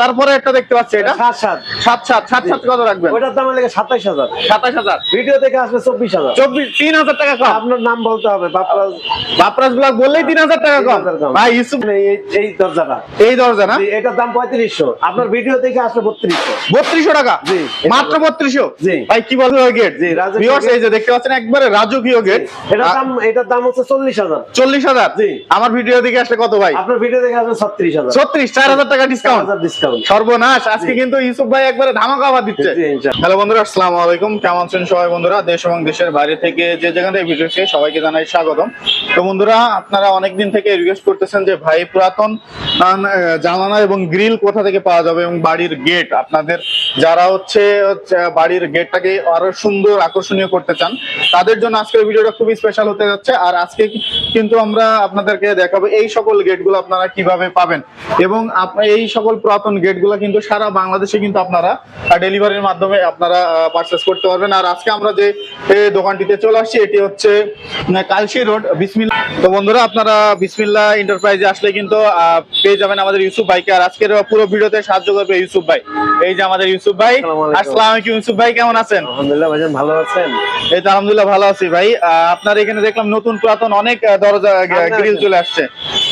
তারপরে একটা দেখতে পাচ্ছি এটা। সাত সাত। সাত সাত সাত সাত কত রাখবেন? ওইটার দাম লেগে সাতাইশ হাজার। সাতাশ হাজার। ভিডিও দেখে আসলে চব্বিশ হাজার। চব্বিশ তিন হাজার টাকা কম। আপনার নাম বলতে হবে বাপরাজ। বাপরাজ ব্লক বললেই তিন হাজার টাকা কম। ভাই এই দরজাটা। এই দরজা না? এটার দাম পঁয়ত্রিশশো। আপনার ভিডিও দেখে আসলে বত্রিশশো। বত্রিশশো টাকা? মাত্র বত্রিশশো? ভাই কি বলব গেট জি, রাজকীয় এই যে দেখতে পাচ্ছেন একবারে রাজকীয় গেট এটার দাম এটার দাম হচ্ছে চল্লিশ হাজার। চল্লিশ হাজার? আমার ভিডিও দিকে আসলে কত ভাই? আপনার ভিডিও দেখে আসলে ছত্রিশ হাজার। ছত্রিশ চার হাজার টাকা ডিসকাউন্ট ডিসকাউন্ট সর্বনাশ। আজকে কিন্তু ইউসুফ ভাই একবারে ধামাকা দিচ্ছে। হ্যালো বন্ধুরা আসসালামু আলাইকুম। কেমন আছেন সবাই বন্ধুরা? দেশ এবং দেশের বাইরে থেকে যে যেখান থেকে ভিডিও সবাইকে জানাই স্বাগতম। তো বন্ধুরা আপনারা অনেকদিন থেকে রিকোয়েস্ট করতেছেন যে ভাই পুরাতন জানালা এবং গ্রিল কোথা থেকে পাওয়া যাবে এবং বাড়ির গেট আপনাদের যারা হচ্ছে হচ্ছে বাড়ির গেটটাকে আরও সুন্দর আকর্ষণীয় করতে চান তাদের জন্য আজকের ভিডিওটা খুবই স্পেশাল হতে যাচ্ছে। আর আজকে কিন্তু আমরা আপনাদেরকে দেখাবো এই সকল গেটগুলো আপনারা কীভাবে পাবেন। এবং এই সকল পুরাতন গেটগুলো কিন্তু সারা বাংলাদেশে কিন্তু আপনারা ডেলিভারির মাধ্যমে আপনারা পারচেস করতে পারবেন। আর আজকে আমরা যে দোকানটিতে চলে আসছি এটি হচ্ছে কালশি রোড বিসমিল্লা। তো বন্ধুরা আপনারা বিসমিল্লা এন্টারপ্রাইজে আসলে কিন্তু পেয়ে যাবেন আমাদের ইউসুফ ভাইকে। আর আজকের পুরো ভিডিওতে সাহায্য করবে ইউসুফ ভাই। এই যে আমাদের ইউসুফ ভাই আসসালামু আলাইকুম। ইউসুফ ভাই কেমন আছেন? আলহামদুলিল্লাহ ভাইজান ভালো আছেন? এই তো আলহামদুলিল্লাহ ভালো আছি ভাই। আহ, আপনার এখানে দেখলাম নতুন পুরাতন অনেক দরজা গ্রিল চলে আসছে।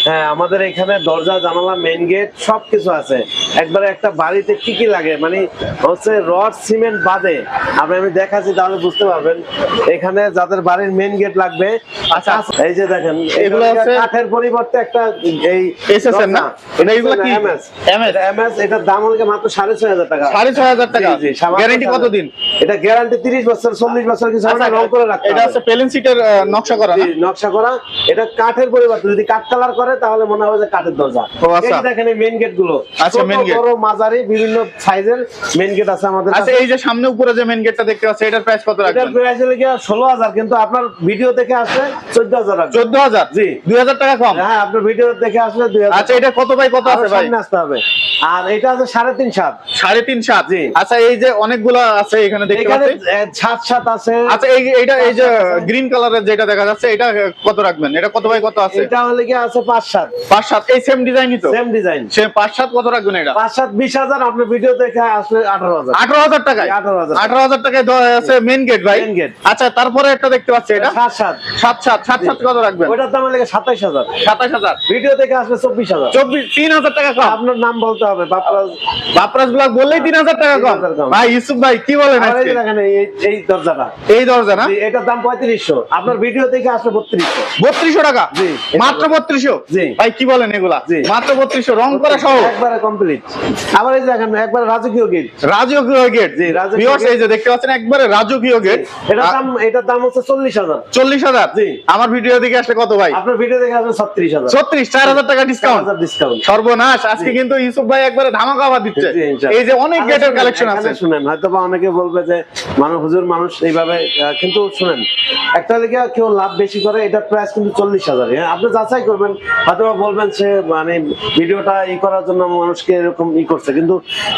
হ্যাঁ আমাদের এখানে দরজা জানালা মেইন গেট সবকিছু আছে। একবারে একটা বাড়িতে কি কি লাগে? মানে হচ্ছে রড সিমেন্ট বাদে। আপনি আমি দেখাচ্ছি তাহলে বুঝতে পারবেন। এখানে যাদের বাড়ির মেইন গেট লাগবে আচ্ছা। এই যে দেখেন এগুলো হচ্ছে- কাঠের পরিবর্তে একটা এই SSN না? এটা এগুলো কি? MS MS? এমএস এটার দাম হলো মাত্র টাকা। টাকা? কতদিন? এটা গ্যারান্টি তিরিশ বছর চল্লিশ বছর কিছু না, রং করে রাখতে এটা হচ্ছে প্লেন সিটের নকশা করা জি, নকশা করা। এটা কাঠের পরিবর্তে যদি কাঠ কালার করে তাহলে মনে হবে যে কাঠের দরজা। আচ্ছা। দেখেন এই মেইন গেটগুলো। আচ্ছা, main gate। বড় মাঝারি বিভিন্ন সাইজের মেইন গেট আছে আমাদের আচ্ছা এই যে সামনে উপরে যে মেন গেটটা দেখতে পাচ্ছি এটার প্রাইস কত এটার রাখবেন? প্রাইস হলো গিয়ে ষোলো হাজার কিন্তু আপনার ভিডিও দেখে আসলে চোদ্দ হাজার রাখবেন। চোদ্দ হাজার? জি। দুই হাজার টাকা কম? হ্যাঁ আপনার ভিডিও দেখে আসলে দুই হাজার আচ্ছা এটা কত বাই কত আছে ভাই? সামনে আসতে হবে। আর এটা আছে সাড়ে তিন সাত। সাড়ে তিন সাত? জি। আচ্ছা এই যে অনেকগুলা আছে এখানে দেখতে এখানে পাচ্ছি। এ, সাত সাত আছে। আচ্ছা এই এইটা এই যে গ্রিন কালারের যেটা দেখা যাচ্ছে এটা কত রাখবেন? এটা কত বাই কত আছে? এটা হলে গিয়ে আছে পাঁচ সাত পাঁচ সাত এই সেম ডিজাইনই তো? সেম ডিজাইন সে পাঁচ সাত কত রাখবেন এটা? পাঁচ সাত বিশ হাজার আপনার ভিডিও দেখে আসলে আঠারো হাজার। আঠারো হাজার টাকায়? আঠারো হাজার। আঠারো হাজার টাকায় আছে মেন গেট ভাই? Main gate। আচ্ছা তারপরে একটা দেখতে পাচ্ছি এটা। সাত সাত সাত সাত সাত সাত কত রাখবেন? ওইটার দাম লেগে সাতাইশ হাজার। সাতাশ হাজার। ভিডিও দেখে আসলে চব্বিশ হাজার। চব্বিশ তিন হাজার টাকা কম। আপনার নাম বলতে হবে বাপরাজ। বাপরাজ ব্লক বললেই তিন হাজার টাকা কম। ভাই ইউসুফ ভাই কি বলেন এই দরজাটা। এই দরজা না এটার দাম পঁয়ত্রিশশো। আপনার ভিডিও দেখে আসলে বত্রিশশো। বত্রিশশো টাকা? মাত্র বত্রিশশো। ভাই কি বলেন এগুলা? মাত্র বত্রিশশো রং করা সহ। একবারে কমপ্লিট আবার এই যে দেখেন একবার রাজকীয় গেট রাজকীয় গেট জি, রাজকীয় এই যে দেখতে পাচ্ছেন একবারে রাজকীয় গেট এটার দাম এটার দাম হচ্ছে চল্লিশ হাজার। চল্লিশ হাজার? জি। আমার ভিডিও দিকে আসলে কত ভাই? আপনার ভিডিও দেখে আসলে ছত্রিশ হাজার। ছত্রিশ চার হাজার টাকা ডিসকাউন্ট ডিসকাউন্ট সর্বনাশ। আজকে কিন্তু ইউসুফ ভাই একবারে ধামাকা অফার দিচ্ছে। এই যে অনেক আচ্ছা, গেটের কালেকশন আছে। শুনেন। হয়তো বা অনেকে বলবে যে মানুষ হুজুর মানুষ এইভাবে কিন্তু শুনেন একটা লেগে কেউ লাভ বেশি করে এটার প্রাইস কিন্তু চল্লিশ হাজার। আপনি যাচাই করবেন হয়তো বলবেন সে মানে ভিডিওটা ই করার জন্য মানুষকে এরকম ই করছে। কিন্তু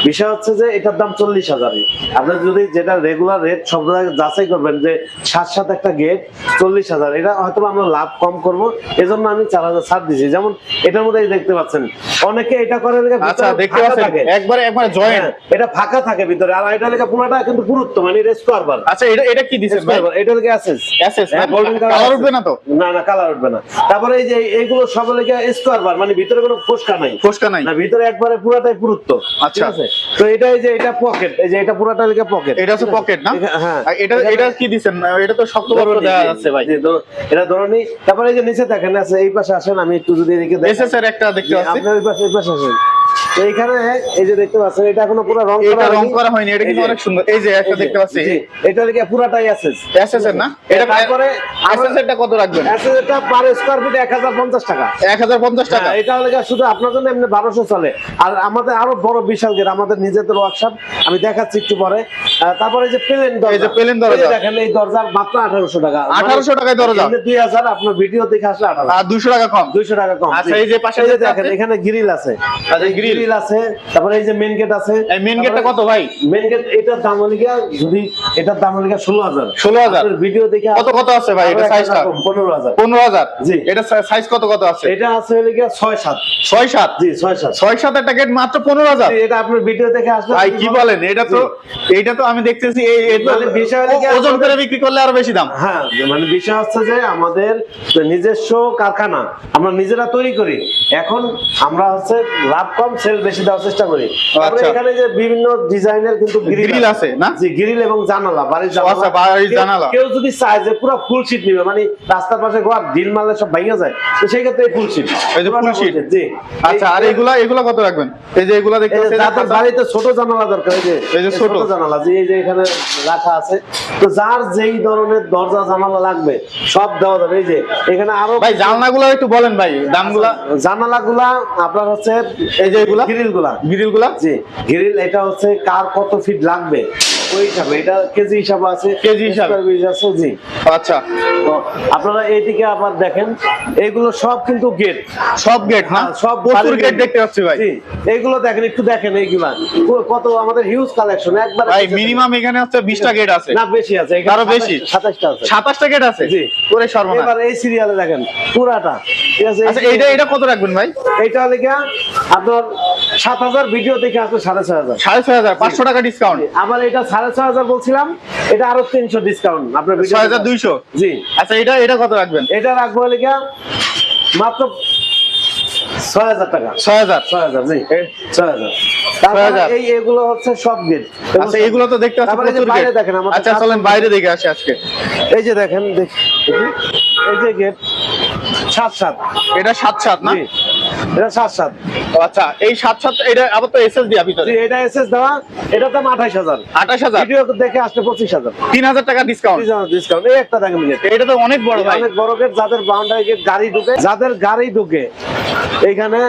বিষয় হচ্ছে যে এটার দাম চল্লিশ হাজারই। আপনি যদি যেটা রেগুলার রেট সব যাচাই করবেন যে সাত সাত একটা গেট চল্লিশ হাজার এটা হয়তো আমরা লাভ কম করব। এজন্য আমি চার হাজার ছাড় দিছি। যেমন এটার মধ্যে দেখতে পাচ্ছেন অনেকে এটা করে আচ্ছা ভিতরে দেখতে পাচ্ছেন একবারে একবারে জয়েন্ট হ্যাঁ, এটা ফাঁকা থাকে ভিতরে। আর এটা লেখা পুরোটা কিন্তু পুরুত্ব মানে এটা স্কোয়ার বার আচ্ছা এটা এটা কি দিছেন ভাই? এটা লেখা অ্যাসেস হ্যাঁ, golden color কালার উঠবে না তো? না না কালার উঠবে না। তারপরে এই যে এইগুলো সব লেখা স্কোয়ার বার মানে ভিতরে কোনো ফোসকা নাই। ফোসকা নাই। না ভিতরে একবারে পুরোটাই পুরুত্ব আচ্ছা। আছে? তো এটা এই যে এটা পকেট এই যে এটা পুরোটা লেখা পকেট এটা হচ্ছে পকেট না? হ্যাঁ। এটা এটা কি দিছেন এটা তো শক্ত করে দেওয়া আছে ভাই এটা ধরনি তারপরে এই যে নিচে দেখেন আছে এই পাশে আসেন আমি একটু যদি এদিকে দেখেন এসএস এর একটা দেখতে পাচ্ছি আপনার এই পাশে এই পাশে আসেন। তো এই যে দেখতে পাচ্ছেন এটা এখনও পুরো রং এটা রং করা হয়নি এটা কিন্তু অনেক সুন্দর। এই যে একটা দেখতে পাচ্ছি। এটা পুরাটাই এসএস এর না? এটা তারপরে এসএস এরটা কত রাখবেন? এটা পার স্কোয়ার ফিট এক হাজার পঞ্চাশ টাকা। 1050 টাকা? হ্যাঁ, এটা হলে শুধু আপনার জন্য এমনি বারোশো চলে। আর আমাদের আরও বড় বিশাল গেট আমাদের নিজেদের ওয়ার্কশপ আমি দেখাচ্ছি একটু পরে। তারপরে যে প্লেন এই যে দরজা। দেখেন এই দরজার মাত্র আঠারোশো টাকা। 1800 টাকায় দরজা। দুই হাজার আপনার ভিডিও দেখে আসলে আঠারো আর 200 টাকা কম। দুইশো টাকা কম। আচ্ছা, এই যে পাশে দেখেন এখানে গ্রিল আছে। আচ্ছা, grill। গ্রিল আছে তারপরে এই যে মেন গেট আছে। এই মেন গেটটা কত ভাই? মেন গেট এটার দাম হলো গিয়া যদি এটার দাম হলো ষোলো হাজার। 16,000 ভিডিও দেখে কত কত আছে ভাই এটা সাইজটা পনেরো হাজার। পনেরো হাজার? জি। এটা সাইজ কত কত আছে? এটা আছে হলো গিয়া ছয় সাত। ছয় সাত? জি ছয় সাত। ছয় সাত একটা গেট মাত্র পনেরো হাজার? জি, এটা আপনার ভিডিও দেখে আসলে ভাই কি বলেন। এটা তো এইটা তো আমি দেখতেছি এই এই মানে বিষয় হলো কি ওজন করে বিক্রি করলে আরও বেশি দাম। হ্যাঁ মানে বিষয় হচ্ছে যে আমাদের নিজস্ব কারখানা আমরা নিজেরা তৈরি করি। এখন আমরা হচ্ছে লাভ কম সেল বেশি দেওয়ার চেষ্টা করি। তারপরে আচ্ছা। এখানে যে বিভিন্ন ডিজাইনের কিন্তু Grill আছে, না? জি গ্রিল এবং জানালা বাড়ির আচ্ছা, বাড়ির জানালা। কেউ যদি চায় যে পুরো ফুল শীট নিবে মানে রাস্তার পাশে ঘর ডিল মারলে সব ভাঙা যায় তো সেই ক্ষেত্রে ফুল শীট এই যে sheet। জি। আচ্ছা আর এগুলা এগুলা কত রাখবেন? এই যে এগুলা দেখতে যাদের বাড়িতে ছোট জানালা দরকার এই যে এই যে ছোট। জানালা যে এই যে এখানে রাখা আছে। তো যার যেই ধরনের দরজা জানালা লাগবে সব দেওয়া যাবে। এই যে এখানে আরও ভাই জানলাগুলো একটু বলেন ভাই দামগুলা। জানালা গুলা আপনার হচ্ছে এই যে এগুলা? গ্রিলগুলা গ্রিলগুলা জি। গ্রিল এটা হচ্ছে কার কত ফিট লাগবে? ওই হিসাবে এটা কেজি হিসাবে আছে কেজি হিসাবে। আছে জি। আচ্ছা। তো আপনারা এইদিকে আবার দেখেন এইগুলো সব কিন্তু গেট সব গেট না? সব প্রচুর গেট দেখতে পাচ্ছি ভাই। জি এইগুলো দেখেন একটু দেখেন এইগুলা। কত আমাদের হিউজ কালেকশন একবার ভাই মিনিমাম এখানে হচ্ছে বিশটা গেট আছে। না বেশি আছে আরও বেশি? সাতাশটা আছে। সাতাশটা গেট আছে? জি। করে সর্বনাশ। এবার এই সিরিয়ালে দেখেন পুরাটা। ঠিক আছে আচ্ছা এইটা এটা কত রাখবেন ভাই? এইটা লেগে আপনার সাত হাজার ভিডিও দেখে আসলে সাড়ে ছয় হাজার। সাড়ে ছয় হাজার পাঁচশো টাকা ডিসকাউন্ট আবার এটা সাড়ে ছয় হাজার বলছিলাম এটা আরও তিনশো ডিসকাউন্ট আপনার ছয় হাজার দুইশো? জি। আচ্ছা এটা এটা কত রাখবেন? এটা রাখব লেগে মাত্র ছয় হাজার টাকা। ছয় হাজার? ছয় হাজার জি। ছয় হাজার। এই এগুলো হচ্ছে সব গেট আচ্ছা এগুলো তো দেখতে বাইরে দেখেন আচ্ছা চলেন বাইরে দেখে আসি আজকে। এই যে দেখেন দেখ- এই যে গেট সাত সাত। এটা সাত সাত না? এটা সাত সাত। আচ্ছা এই সাত সাত এটা আবার তো এসএস দিয়া ভিতরে এটা এসএস দেওয়া এটার দাম আঠাইশ হাজার। আঠাশ হাজার? ভিডিও দেখে আসলে পঁচিশ হাজার। তিন হাজার টাকা ডিসকাউন্ট ডিসকাউন্ট এই একটা দেখেন গেট এটা তো অনেক বড় অনেক বড় গেট যাদের বাউন্ডারি গেট গাড়ি ঢুকে যাদের গাড়ি ঢুকে এইখানে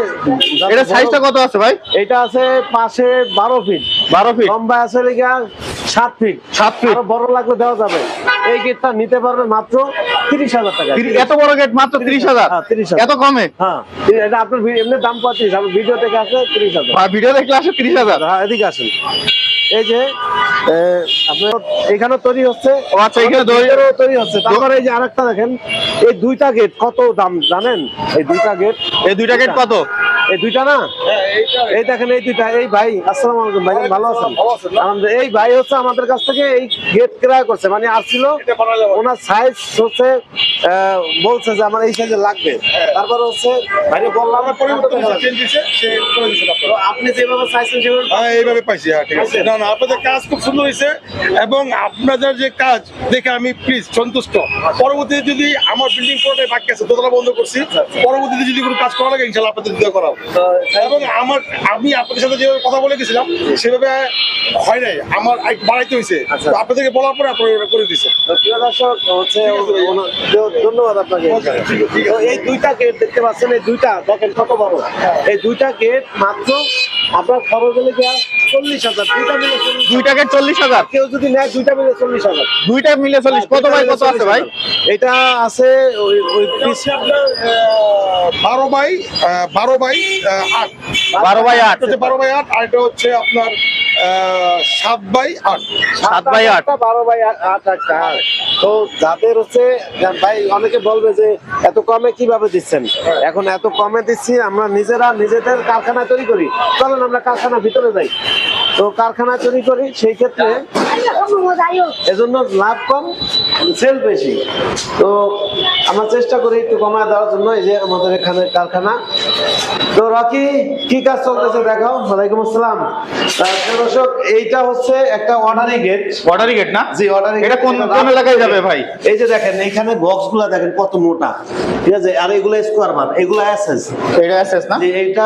এটা সাইজটা কত আছে ভাই? এটা আছে পাশে বারো ফিট বারো ফিট লম্বা আছে লিগা সাত ফিট সাত ফিট বড় লাগলে দেওয়া যাবে। এই গেটটা নিতে পারবে মাত্র তিরিশ হাজার টাকা। এত বড় গেট মাত্র তিরিশ হাজার হ্যাঁ, 30,000 এত কমে? হ্যাঁ এটা আপনার এমনি দাম পঁচিশ আপনার ভিডিও থেকে আসে তিরিশ হাজার। ভিডিও দেখলে আসে তিরিশ হাজার। হ্যাঁ এদিকে আসেন। এই যে আপনার এখানে তৈরি হচ্ছে। ও আচ্ছা, এখানে তৈরি হচ্ছে। তারপরে এই যে আরেকটা দেখেন এই দুইটা গেট কত দাম জানেন? এই দুইটা গেট এই দুইটা গেট কত? এই দুইটা না? এই দেখেন এই দুইটা। এই ভাই আসসালামু আলাইকুম ভাই ভালো আছেন? এই ভাই হচ্ছে আমাদের কাছ থেকে এই গেট ক্রয় করছে। মানে আসছিল ওনার সাইজ হচ্ছে বলছে যে আমার এই সাইজে লাগবে। তারপর হচ্ছে ভাইরে বললাম পরিবর্তন করে আপনি যেভাবে চাইছেন সেভাবে হ্যাঁ, এইভাবে পাইছি হ্যাঁ ঠিক আছে। না না আপনাদের কাজ খুব সুন্দর হয়েছে এবং আপনাদের যে কাজ দেখে আমি প্লিজ সন্তুষ্ট। পরবর্তীতে যদি আমার বিল্ডিং পুরোটাই বাকি আছে দোতলা বন্ধ করছি পরবর্তীতে যদি কোনো কাজ করা লাগে ইনশাল্লাহ আপনাদের দিয়ে করাবো। তো এবং আমার আমি আপনাদের সাথে যেভাবে কথা বলে গেছিলাম সেভাবে হয় নাই। আমার বাড়াইতে হয়েছে। আচ্ছা। আপনাদেরকে বলার পরে আপনারা করে প্রিয় দর্শক হচ্ছে ধন্যবাদ আপনাকে। এই দুইটা গেট দেখতে পাচ্ছেন এই দুইটা দেখেন কত বড়। এই দুইটা গেট মাত্র আপনার খরচ হলে কি চল্লিশ হাজার দুইটা মিলে দুইটা গেট চল্লিশ হাজার? কেউ যদি নেয় দুইটা মিলে চল্লিশ হাজার। দুইটা মিলে চল্লিশ কত ভাই কত আছে ভাই? এটা আছে ওই ওই এটা আপনার বারো বাই বারো বাই আট বারো বাই আট। হচ্ছে বারো বাই আট আর এটা হচ্ছে আপনার সাত বাই আট। সাত বাই আট। বারো বাই আট তো যাদের হচ্ছে ভাই অনেকে বলবে যে এত কমে কীভাবে দিচ্ছেন? এখন এত কমে দিচ্ছি আমরা নিজেরা নিজেদের কারখানা তৈরি করি। চলেন আমরা কারখানার ভিতরে যাই। তো কারখানা তৈরি করি সেই ক্ষেত্রে এজন্য লাভ কম সেল বেশি। তো আমরা চেষ্টা করি একটু কমায় দেওয়ার জন্য এই যে আমাদের এখানে কারখানা। তো রকি কি কাজ চলতেছে দেখাও ওয়ালাইকুম আসসালাম। দর্শক এইটা হচ্ছে একটা অর্ডারি গেট অর্ডারি গেট না? জি অর্ডারি এটা কোন কোন এলাকায় যাবে ভাই? এই যে দেখেন এখানে বক্সগুলা দেখেন কত মোটা। ঠিক আছে? আর এগুলো স্কোয়ার বার এগুলো এসএস এটা এসএস না? যে এইটা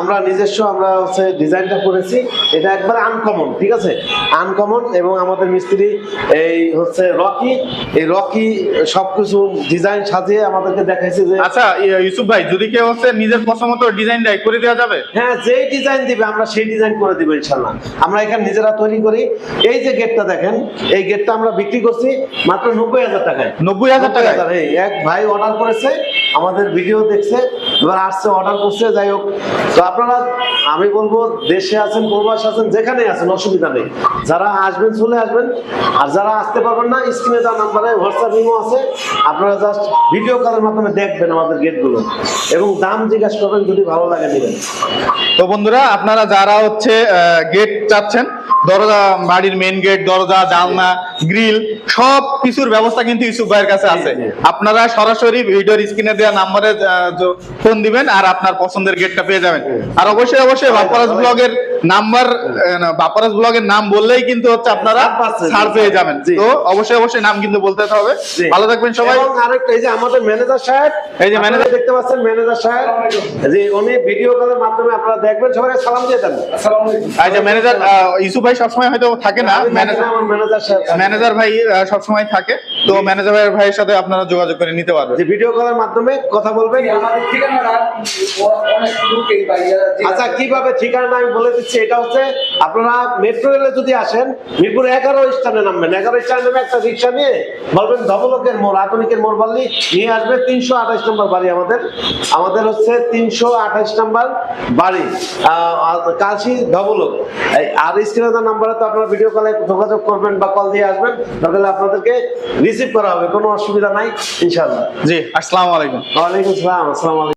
আমরা নিজস্ব আমরা হচ্ছে ডিজাইনটা করেছি। এটা একবারে আনকমন ঠিক আছে? আনকমন এবং আমাদের মিস্ত্রি এই হচ্ছে রকি। এই রকি সবকিছু ডিজাইন সাজিয়ে আমাদেরকে দেখাইছে যে আচ্ছা ইউসুফ ভাই যদি কেউ হচ্ছে নিজের পছন্দ মতো ডিজাইন দেয় করে দেওয়া যাবে? হ্যাঁ যেই ডিজাইন দিবে আমরা সেই ডিজাইন করে দিব ইনশাল্লাহ আমরা এখানে নিজেরা তৈরি করি। এই যে গেটটা দেখেন এই গেটটা আমরা বিক্রি করছি মাত্র নব্বই হাজার টাকায়। নব্বই হাজার টাকায়? 90,000 এই এক ভাই অর্ডার করেছে আমাদের ভিডিও দেখছে এবার আসছে অর্ডার করছে যাই হোক। তো আপনারা আমি বলব দেশে আছেন প্রবাস আছেন যেখানে আছেন অসুবিধা নেই। যারা আসবেন চলে আসবেন। আর যারা আসতে পারবেন না স্ক্রিনে দেওয়া নাম্বারে হোয়াটসঅ্যাপ ইমো আছে। আপনারা জাস্ট ভিডিও কলের মাধ্যমে দেখবেন আমাদের গেটগুলো। এবং দাম জিজ্ঞাসা করবেন যদি ভালো লাগে নেবেন। তো বন্ধুরা আপনারা যারা হচ্ছে গেট চাচ্ছেন দরজা বাড়ির মেইন গেট দরজা জানলা গ্রিল সব কিছুর ব্যবস্থা কিন্তু ইউসুফ ভাইয়ের কাছে আছে। আপনারা সরাসরি ভিডিওর স্ক্রিনে দেওয়া নাম্বারে ফোন দিবেন আর আপনার পছন্দের গেটটা পেয়ে যাবেন। আর অবশ্যই অবশ্যই বাপারাস ব্লগের নাম্বার বাপারাস ব্লগের নাম বললেই কিন্তু হচ্ছে আপনারা ছাড় পেয়ে যাবেন। তো অবশ্যই অবশ্যই নাম কিন্তু বলতে হবে। ভালো থাকবেন সবাই। আরেকটা এই যে আমাদের ম্যানেজার সাহেব এই যে ম্যানেজার দেখতে পাচ্ছেন ম্যানেজার সাহেব যে উনি ভিডিও কলের মাধ্যমে আপনারা দেখবেন সবাই সালাম দিয়ে দেন। আর যে ম্যানেজার ইসু ভাই সবসময় হয়তো থাকে না ম্যানেজার ম্যানেজার সাহেব। ম্যানেজার ভাই আহ, সবসময় থাকে। তো ম্যানেজার ভাইয়ের সাথে আপনারা যোগাযোগ করে নিতে পারবেন। যে ভিডিও কলের মাধ্যমে কথা বলবেন। আমাদের ঠিকানাটা আচ্ছা কীভাবে ঠিকানা আমি বলে দিচ্ছি, এটা হচ্ছে আপনারা মেট্রো রেলে যদি আসেন, মিরপুর এগারো স্থানে নামবেন। এগারো স্থানে নেমে একটা রিক্সা নিয়ে বলবেন, ধবলকের মোড়, আধুনিকের মোড় বললি, নিয়ে আসবে তিনশো আঠাশ নম্বর বাড়ি আমাদের। আমাদের হচ্ছে তিনশো আঠাশ নম্বর বাড়ি কাশি ধবলক। আর স্ক্রিনের নাম্বারে তো আপনারা ভিডিও কলে যোগাযোগ করবেন বা কল দিয়ে আসবেন, তাহলে আপনাদেরকে রিসিভ করা হবে কোনো অসুবিধা নাই ইনশাল্লাহ জি আসসালামু আলাইকুম। ওয়ালাইকুম আসসালাম আসসালামু আলাইকুম।